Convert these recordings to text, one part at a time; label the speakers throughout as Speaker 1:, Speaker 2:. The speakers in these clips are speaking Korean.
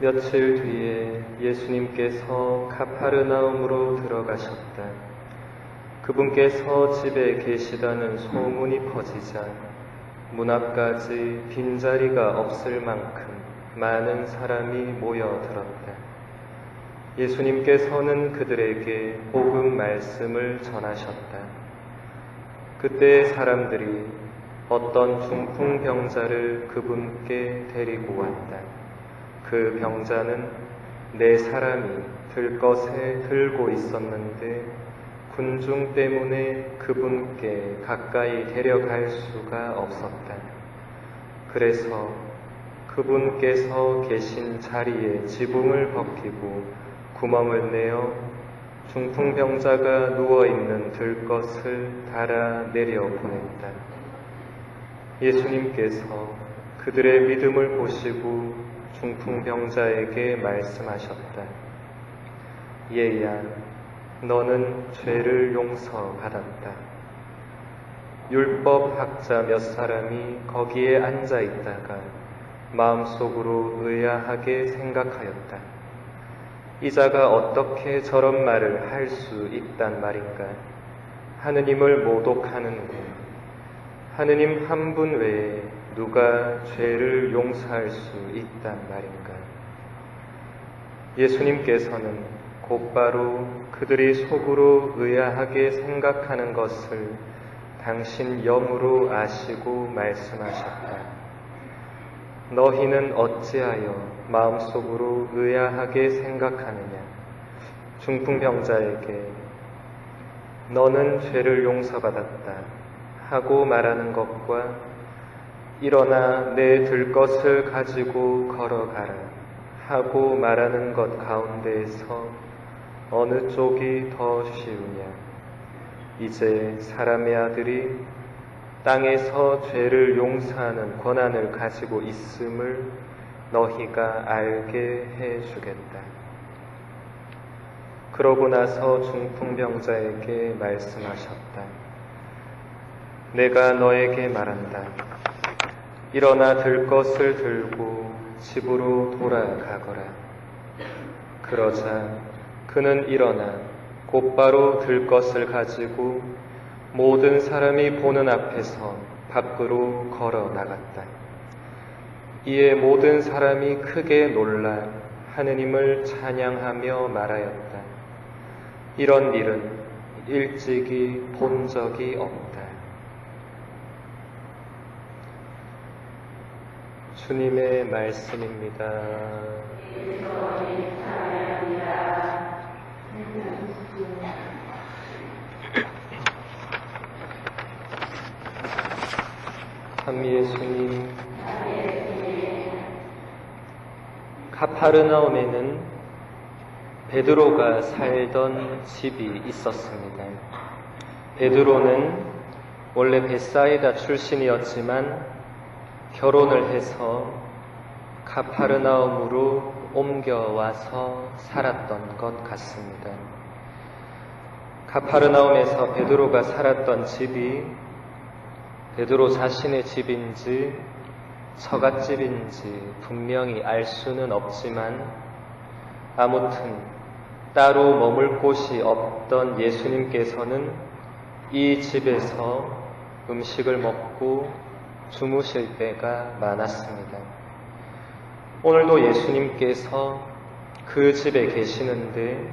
Speaker 1: 며칠 뒤에 예수님께서 카파르나움으로 들어가셨다. 그분께서 집에 계시다는 소문이 퍼지자 문 앞까지 빈자리가 없을 만큼 많은 사람이 모여들었다. 예수님께서는 그들에게 복음 말씀을 전하셨다. 그때 사람들이 어떤 중풍병자를 그분께 데리고 왔다. 그 병자는 네 사람이 들것에 들고 있었는데 군중 때문에 그분께 가까이 데려갈 수가 없었다. 그래서 그분께서 계신 자리에 지붕을 벗기고 구멍을 내어 중풍병자가 누워있는 들것을 달아 내려 보냈다. 예수님께서 그들의 믿음을 보시고 중풍병자에게 말씀하셨다. 얘야, 너는 죄를 용서받았다. 율법 학자 몇 사람이 거기에 앉아 있다가 마음속으로 의아하게 생각하였다. 이 자가 어떻게 저런 말을 할 수 있단 말인가? 하느님을 모독하는군. 하느님 한 분 외에 누가 죄를 용서할 수 있단 말인가? 예수님께서는 곧바로 그들이 속으로 의아하게 생각하는 것을 당신 영으로 아시고 말씀하셨다. 너희는 어찌하여 마음속으로 의아하게 생각하느냐? 중풍병자에게 너는 죄를 용서받았다 하고 말하는 것과 일어나 내 들 것을 가지고 걸어가라 하고 말하는 것 가운데에서 어느 쪽이 더 쉬우냐? 이제 사람의 아들이 땅에서 죄를 용서하는 권한을 가지고 있음을 너희가 알게 해 주겠다. 그러고 나서 중풍병자에게 말씀하셨다. 내가 너에게 말한다. 일어나 들 것을 들고 집으로 돌아가거라. 그러자 그는 일어나 곧바로 들 것을 가지고 모든 사람이 보는 앞에서 밖으로 걸어 나갔다. 이에 모든 사람이 크게 놀라 하느님을 찬양하며 말하였다. 이런 일은 일찍이 본 적이 없다. 주님의 말씀입니다. 참 예수님, 카파르나움에는 베드로가 살던 집이 있었습니다. 베드로는 원래 베사이다 출신이었지만 결혼을 해서 카파르나움으로 옮겨와서 살았던 것 같습니다. 카파르나움에서 베드로가 살았던 집이 베드로 자신의 집인지 처갓집인지 분명히 알 수는 없지만 아무튼 따로 머물 곳이 없던 예수님께서는 이 집에서 음식을 먹고 주무실 때가 많았습니다. 오늘도 예수님께서 그 집에 계시는데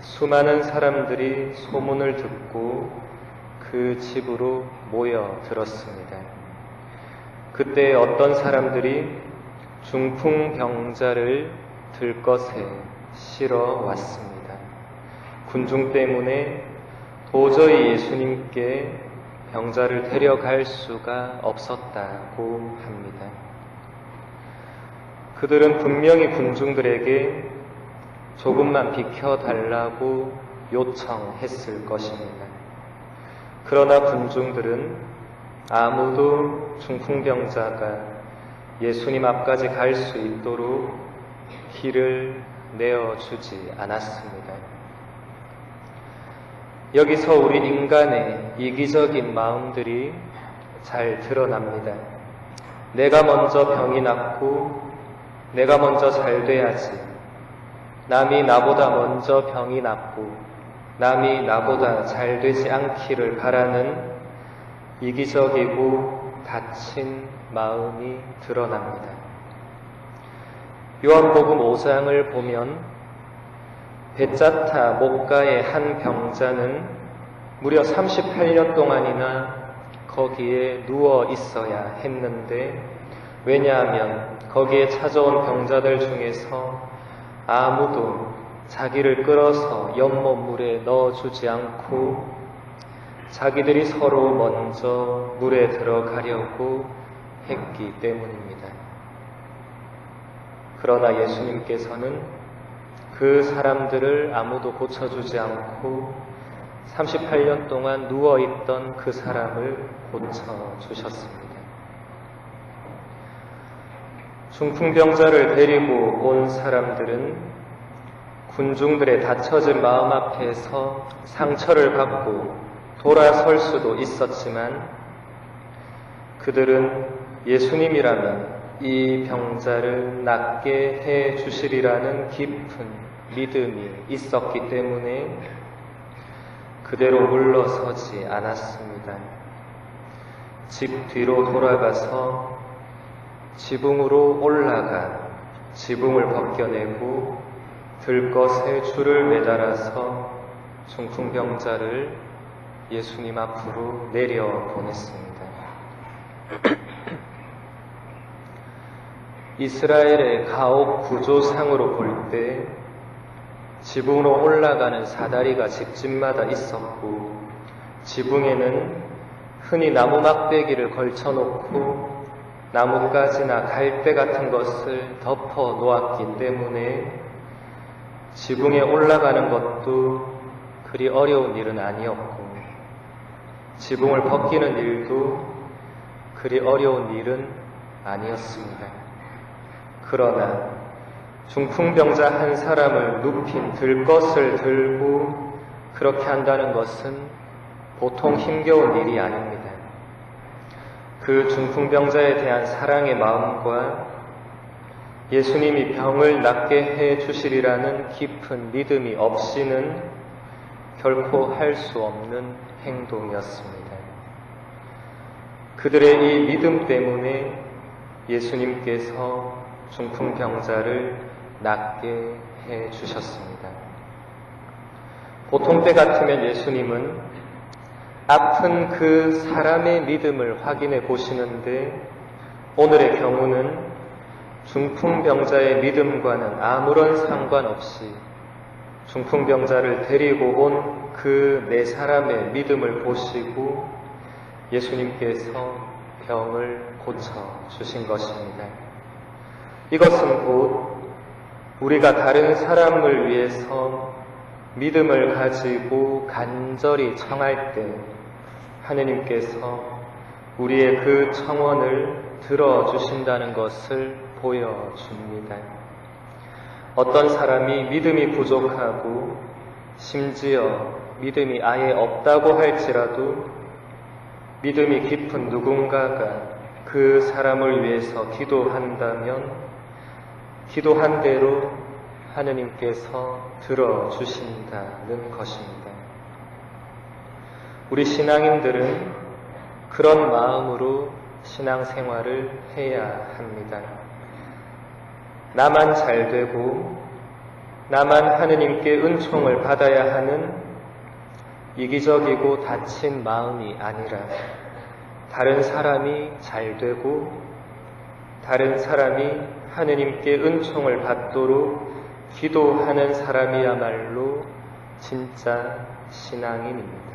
Speaker 1: 수많은 사람들이 소문을 듣고 그 집으로 모여 들었습니다. 그때 어떤 사람들이 중풍병자를 들것에 실어 왔습니다. 군중 때문에 도저히 예수님께 병자를 데려갈 수가 없었다고 합니다. 그들은 분명히 군중들에게 조금만 비켜달라고 요청했을 것입니다. 그러나 군중들은 아무도 중풍병자가 예수님 앞까지 갈 수 있도록 길을 내어주지 않았습니다. 여기서 우리 인간의 이기적인 마음들이 잘 드러납니다. 내가 먼저 병이 낫고 내가 먼저 잘 돼야지. 남이 나보다 먼저 병이 낫고 남이 나보다 잘 되지 않기를 바라는 이기적이고 다친 마음이 드러납니다. 요한복음 5장을 보면 베짜타 목가의 한 병자는 무려 38년 동안이나 거기에 누워 있어야 했는데 왜냐하면 거기에 찾아온 병자들 중에서 아무도 자기를 끌어서 연못물에 넣어주지 않고 자기들이 서로 먼저 물에 들어가려고 했기 때문입니다. 그러나 예수님께서는 그 사람들을 아무도 고쳐주지 않고 38년 동안 누워있던 그 사람을 고쳐주셨습니다. 중풍병자를 데리고 온 사람들은 군중들의 다쳐진 마음 앞에서 상처를 받고 돌아설 수도 있었지만 그들은 예수님이라면 이 병자를 낫게 해 주시리라는 깊은 믿음이 있었기 때문에 그대로 물러서지 않았습니다. 집 뒤로 돌아가서 지붕으로 올라가 지붕을 벗겨내고 들것에 줄을 매달아서 중풍병자를 예수님 앞으로 내려 보냈습니다. 이스라엘의 가옥 구조상으로 볼 때 지붕으로 올라가는 사다리가 집집마다 있었고 지붕에는 흔히 나무 막대기를 걸쳐놓고 나뭇가지나 갈대 같은 것을 덮어 놓았기 때문에 지붕에 올라가는 것도 그리 어려운 일은 아니었고 지붕을 벗기는 일도 그리 어려운 일은 아니었습니다. 그러나 중풍병자 한 사람을 눕힌 들것을 들고 그렇게 한다는 것은 보통 힘겨운 일이 아닙니다. 그 중풍병자에 대한 사랑의 마음과 예수님이 병을 낫게 해 주시리라는 깊은 믿음이 없이는 결코 할 수 없는 행동이었습니다. 그들의 이 믿음 때문에 예수님께서 중풍 병자를 낫게 해 주셨습니다. 보통 때 같으면 예수님은 아픈 그 사람의 믿음을 확인해 보시는데 오늘의 경우는 중풍병자의 믿음과는 아무런 상관없이 중풍병자를 데리고 온 그 네 사람의 믿음을 보시고 예수님께서 병을 고쳐 주신 것입니다. 이것은 곧 우리가 다른 사람을 위해서 믿음을 가지고 간절히 청할 때 하느님께서 우리의 그 청원을 들어주신다는 것을 보여줍니다. 어떤 사람이 믿음이 부족하고 심지어 믿음이 아예 없다고 할지라도 믿음이 깊은 누군가가 그 사람을 위해서 기도한다면 기도한 대로 하느님께서 들어주신다는 것입니다. 우리 신앙인들은 그런 마음으로 신앙생활을 해야 합니다. 나만 잘 되고 나만 하느님께 은총을 받아야 하는 이기적이고 다친 마음이 아니라 다른 사람이 잘 되고 다른 사람이 하느님께 은총을 받도록 기도하는 사람이야말로 진짜 신앙인입니다.